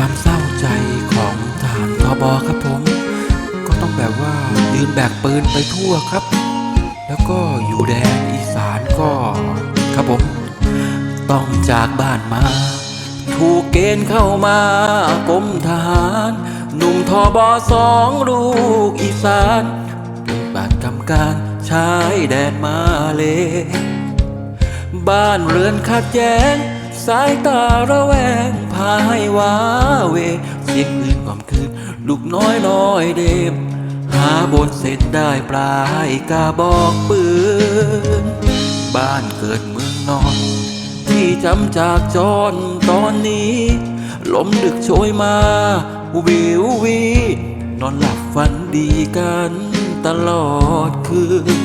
ความเศร้าใจของทหารทบครับผม ก็ต้องแบบว่ายืนแบกปืนไปทั่วครับ แล้วก็อยู่แดนอีสานก็ครับผม ต้องจากบ้านมา ถูกเกณฑ์เข้ามากรมทหาร หนุ่มทอบอสองลูกอีสานปฏิบัติกรรมการชายแดนมาเล บ้านเรือนขัดแย้ง สายตาระแวง พาให้ว้าเวเสียงอื่นความคืนลูกน้อยลอยเดมหาบนเส้นได้ปลายกาบอกปืน บ้านเกิดเมืองนอน ที่จำจากจรตอนนี้ ลมดึกโชยมาวิววี นอนหลับฝันดีกันตลอดคืน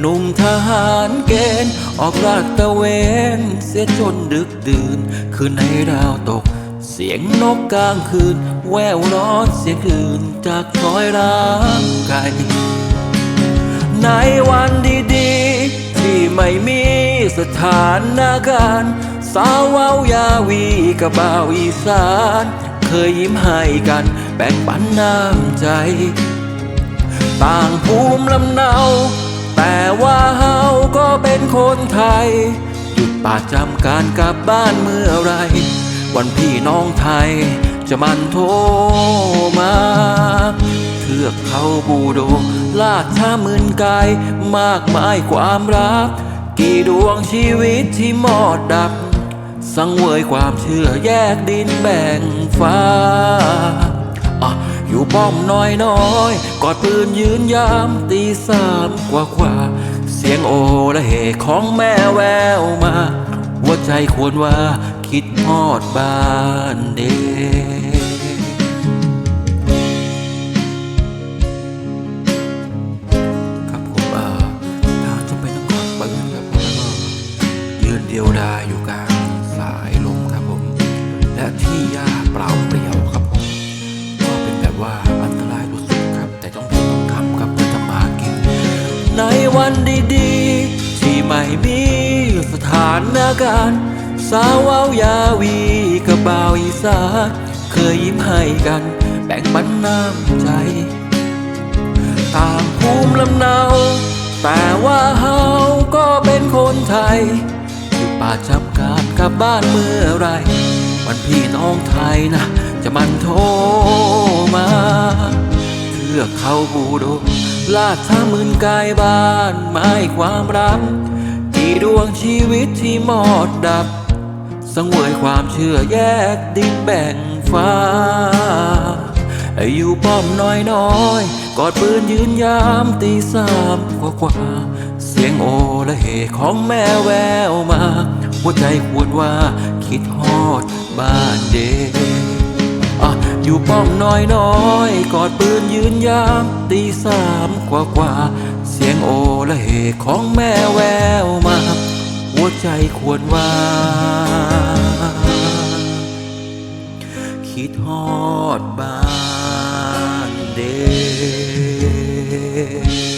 หนุ่มทหารเกณฑ์ออกลาดตะเวน เสียจนดึกดื่น คืนในดาวตก เสียงนกกลางคืน แววร้อนเสียงคืนจากซอยร้างไกลในวันดีๆ ที่ไม่มีสถานาการ สาวเวายาวีกับบ่าวอีสาน เคยยิ้มให้กันแบ่งปันน้ำใจ ต่างภูมิลำเนา แต่ว่าเฮาก็เป็นคนไทย ยุดปาจำการกลับบ้านเมื่อไร วันพี่น้องไทยจะมันโทรมาเทือกเขาบูโด ลาดท่ามื่นกายมากมายความรัก กี่ดวงชีวิตที่มอดดับ สังเวยความเชื่อแยกดินแบ่งฟ้าอยู่ป้อมน้อยน้อยๆกอดปืนยืนยามตีสามกว่าขวา สียงโอและเหของแม่แววมา หัวใจควรว่าคิดฮอดบ้านเด็ครับผมเอ่อทางจะไปนครปืนครับผมแล้วก็ยืนเดียวดายอยู่กลางสายลมครับผม และที่ยาเปล่าเปลี่ยวครับผม ก็เป็นแบบว่าอันตรายสุดๆครับ แต่ต้องทนต้องทำครับเพื่อจะมากินในวันดี ม่มีสถานการณ์ สาวเว้ายาวีกับบ่าวอีสานเคยยิ้มให้กัน แบ่งปันน้ำใจ ต่างภูมิลำเนา แต่ว่าเฮาก็เป็นคนไทยอยู่ป่าจำการกลับบ้านเมื่อไร วันพี่น้องไทยนะ จะมันโทรมาเทือกเขาบูโดลาดท่ามื่นกายบ้านไม้ความรัก กี่ดวงชีวิตที่มอดดับ สังเวยความเชื่อแยกดินแบ่งฟ้า อยู่ป้อมน้อยน้อยกอดปืนยืนยามตีสามกว่ากว่า เสียงโอและเหของแม่แววมา หัวใจควรว่าคิดฮอดบ้านเด็กอะอยู่ป้อมน้อยน้อยกอดปืนยืนยามตีสามกว่ากว่า เสียงโอและเหของแม่แววมา หัวใจควรว่า คิดฮอดบ้านเด็ก